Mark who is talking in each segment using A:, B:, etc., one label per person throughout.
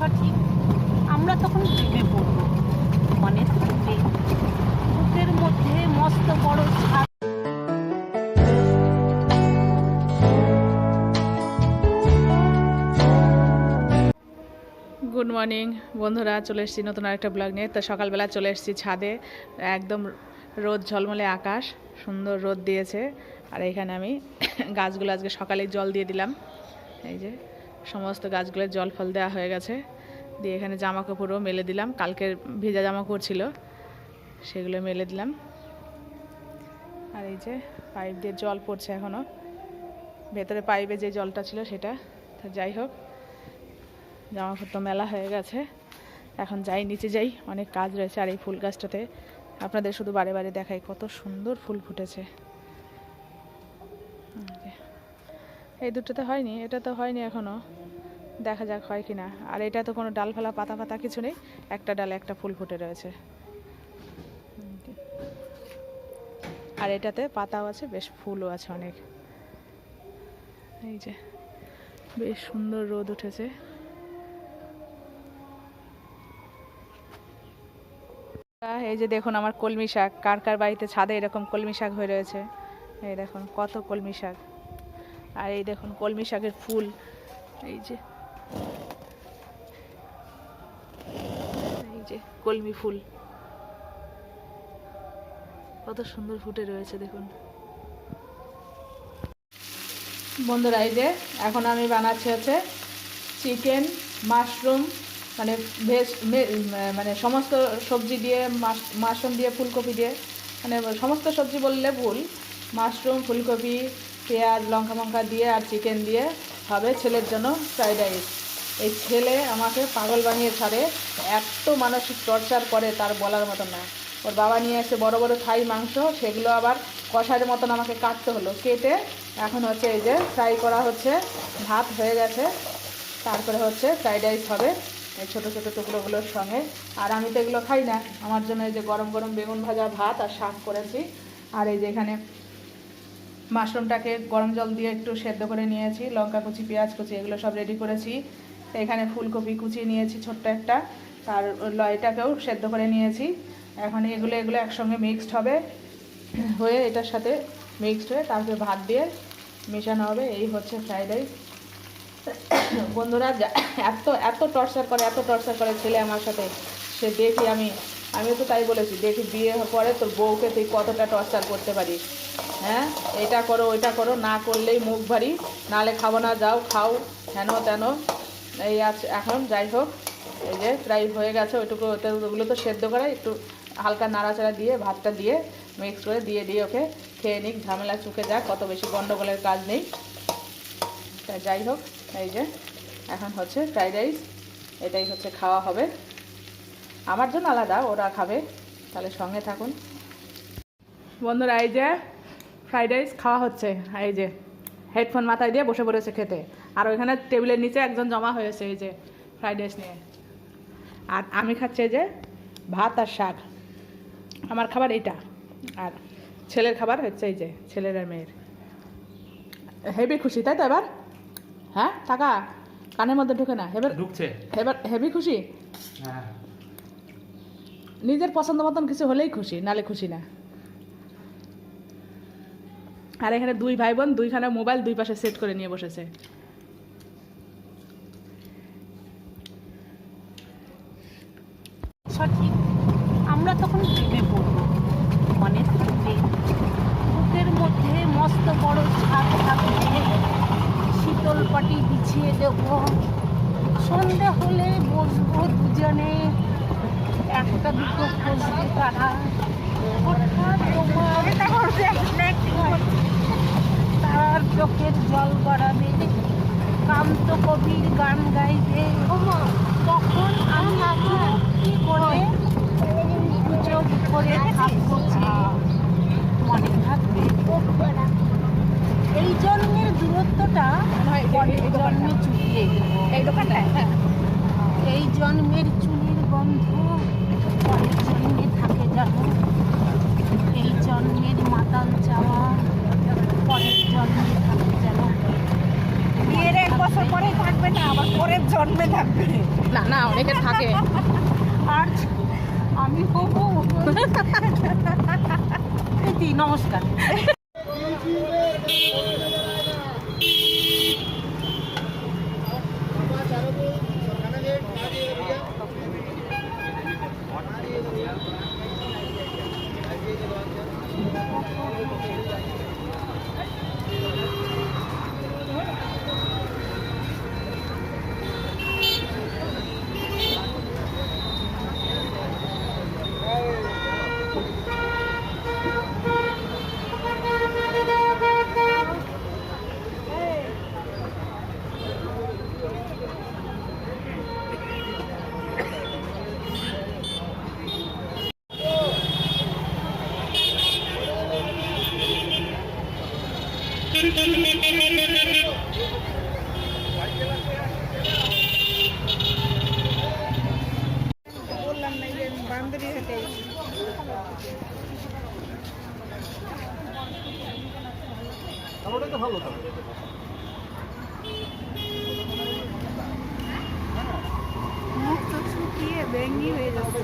A: সঠিক, আমরা তখন প্রেমে পড়ব। মনে থাকবে। বুকের মধ্যে মস্ত বড় ছাদ
B: গুড মর্নিং বন্ধুরা, চলে এসেছি নতুন আরেকটা ব্লগ নিয়ে। তো সকালবেলা চলে এসেছি ছাদে, একদম রোদ ঝলমলে আকাশ, সুন্দর রোদ দিয়েছে। আর এখানে আমি গাছগুলো আজকে সকালে জল দিয়ে দিলাম। এই যে সমস্ত গাছগুলো জল ফল দেওয়া হয়ে গেছে। দিয়ে এখানে জামা কাপড়ও মেলে দিলাম। কালকে ভেজা জামা কাপড় ছিল, সেগুলো মেলে দিলাম। আর এই যে পাইপ দিয়ে জল পড়ছে এখনও ভেতরে পাইপে যে জলটা ছিল সেটা। তো যাই হোক জামা কাপড় তো মেলা হয়ে গেছে। এখন যাই, নিচে যাই, অনেক কাজ রয়েছে। আর এই ফুল গাছটাতে আপনাদের শুধু বারে বারে দেখাই কত সুন্দর ফুল ফুটেছে। এই দুটোতে হয়নি, এটা তো হয়নি এখনও। দেখা যাক হয় কি না আর এটা তো কোনো ডাল ফেলা পাতা পাতা কিছু নেই, একটা ডালে একটা ফুল ফুটে রয়েছে। আর এটাতে পাতাও আছে, বেশ ফুলও আছে অনেক। এই যে, বেশ সুন্দর রোদ উঠেছে। এই যে দেখুন আমার কলমি শাক, কার কার বাড়িতে ছাদে এরকম কলমি শাক হয়ে রয়েছে। এই দেখুন, কত কলমি শাক। আর এই দেখুন কলমি শাকের ফুল, এই যে। এই যে কলমি ফুল। কত সুন্দর ফুটে রয়েছে, দেখুন। বন্ধুরা, এই যে এখন আমি বানাচ্ছি হচ্ছে চিকেন, মাশরুম মানে ভেজ মানে সমস্ত সবজি দিয়ে, মাশ- মাশরুম দিয়ে, ফুলকপি দিয়ে মানে সমস্ত সবজি বললে ভুল। মাশরুম, ফুলকপি পেঁয়াজ লঙ্কা মঙ্কা দিয়ে আর চিকেন দিয়ে হবে ছেলের জন্য ফ্রাইড রাইস এই ছেলে আমাকে পাগল বানিয়ে ছাড়ে, এত মানসিক টর্চার করে তার বলার মতো না। ওর বাবা নিয়ে এসে বড় বড় থাই মাংস, সেগুলো আবার কষার মতন আমাকে কাটতে হলো। কেটে এখন হচ্ছে এই যে ফ্রাই করা হচ্ছে, ভাত হয়ে গেছে, তারপরে হচ্ছে ফ্রাইড রাইস হবে এই ছোটো ছোটো টুকরোগুলোর সঙ্গে। আর আমি তো এগুলো খাই না, আমার জন্য এই যে গরম গরম বেগুন ভাজা ভাত আর শাক করেছি। আর এই যে এখানে মাশরুমটাকে গরম জল দিয়ে একটু সেদ্ধ করে নিয়েছি, লঙ্কা কুচি, পেঁয়াজ কুচি, এগুলো সব রেডি করেছি। এখানে ফুলকপি কুচিয়ে নিয়েছি ছোট্ট একটা, আর লয়টাকেও সেদ্ধ করে নিয়েছি। এখন এগুলো এগুলো একসঙ্গে মিক্সড হবে। হয়ে এটার সাথে মিক্সড হয়ে তারপরে ভাত দিয়ে মেশানো হবে। এই হচ্ছে ফ্রাইড রাইস বন্ধুরা এত এত টর্চার করে, এত টর্চার করে ছেলে আমার সাথে। সে দেখি আমি আমিও তো তাই বলেছি, দেখি বিয়ে পরে তোর বউকে তুই কতটা টর্চার করতে পারিস। হ্যাঁ? এটা করো, ওইটা করো, না করলেই মুখ ভারী, নালে খাব না, যাও, খাও, হেন তেন। এই আছে এখন যাই হোক, এই যে প্রায় হয়ে গেছে, ওইটুকু ওগুলো তো সেদ্ধ করা, একটু হালকা নাড়াচাড়া দিয়ে, ভাতটা দিয়ে মিক্স করে দিয়ে দিয়ে ওকে। খেয়ে নিক, ঝামেলা চুকে যাক কত বেশি গন্ডগোলের কাজ নেই। তা যাই হোক, এই যে, এখন হচ্ছে ফ্রাইড রাইস এটাই হচ্ছে খাওয়া হবে। আমার জন্য আলাদা ওরা খাবে। তাহলে সঙ্গে থাকুন। বন্ধুরা এই যে ফ্রাইড রাইস খাওয়া হচ্ছে এই যে হেডফোন মাথায় দিয়ে বসে পড়েছে খেতে। আর ওইখানে টেবিলের নিচে একজন জমা হয়েছে এই যে ফ্রাইড রাইস নিয়ে। আর আমি খাচ্ছি এই যে ভাত আর শাক। আমার খাবার এইটা। আর ছেলের খাবার হচ্ছে এই যে ছেলের আর মেয়ের। হেভি খুশি তাই তো এবার? হ্যাঁ টাকা? কানের মধ্যে ঢুকে না। হেবার
C: ঢুকছে।
B: এবার হেভি খুশি?
C: হ্যাঁ।
B: নিজের পছন্দ মতন কিছু হলেই খুশি, নালে খুশি না। আর এখানে দুই ভাই বোন দুইখানে মোবাইল দুই পাশে সেট করে নিয়ে বসেছে।
A: সঠিক। আমরা তখন প্রেমে পড়ব। মনে বুকের মধ্যে মস্ত বড় ছাদ থাকবে, শীতল পাটি বিছিয়ে দেব। সন্ধে হলে তারা চোখের জল গড়াবে কান্ত কবির গান গাইবে তখন আমি কি করে চোখ করে মনে থাকবে এই জন্মের দূরত্বটা পরের জন্মে দেবো এই জন্মের চুনির গন্ধ পরের জন্মে থাকে জানো? এই জন্মের মাতাল চাওয়া পরের জন্মে থাকে যেন
D: বিয়ের এক বছর পরে থাকবে না আবার পরের জন্মে থাকবে।
B: না না অনেকের থাকে।
A: আর আমি হব। প্রীতি নমস্কার। মুখ চোখ শুকিয়ে ব্যঙ্গি হয়ে যাচ্ছে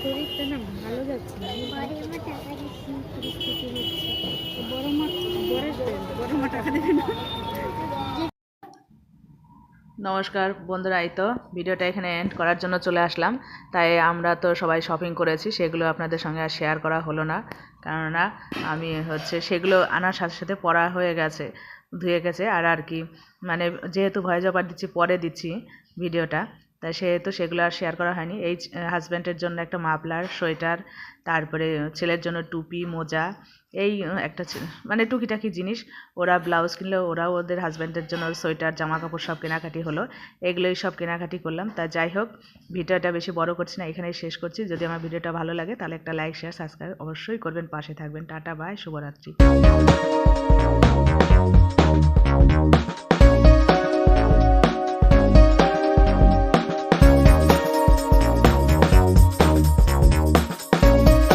A: শরীরটা না ভালো যাচ্ছে না বড় মা বড় বড় মা টাকা দেবে না
B: নমস্কার বন্ধুরা, এই তো ভিডিওটা এখানে এন্ড করার জন্য চলে আসলাম। তাই আমরা তো সবাই শপিং করেছি, সেগুলো আপনাদের সঙ্গে আর শেয়ার করা হলো না। কেননা আমি হচ্ছে সেগুলো আনার সাথে সাথে পড়া হয়ে গেছে, ধুয়ে গেছে। আর আর কি মানে যেহেতু ভয়েস ওভার দিচ্ছি, পরে দিচ্ছি ভিডিওটা। তাই সেহেতু সেগুলো আর শেয়ার করা হয়নি। এই হাজব্যান্ডের জন্য একটা মাফলার, সোয়েটার, তারপরে ছেলের জন্য টুপি, মোজা, এই একটা মানে টুকিটাকি জিনিস। ওরা ব্লাউজ কিনলে, ওরাও ওদের হাজব্যান্ডের জন্য সোয়েটার জামা কাপড় সব কেনাকাটি হলো। এগুলোই সব কেনাকাটি করলাম। তা যাই হোক, ভিডিওটা বেশি বড় করছি না, এখানেই শেষ করছি। যদি আমার ভিডিওটা ভালো লাগে, তাহলে একটা লাইক শেয়ার সাবস্ক্রাইব অবশ্যই করবেন। পাশে থাকবেন। টাটা বাই শুভরাত্রি।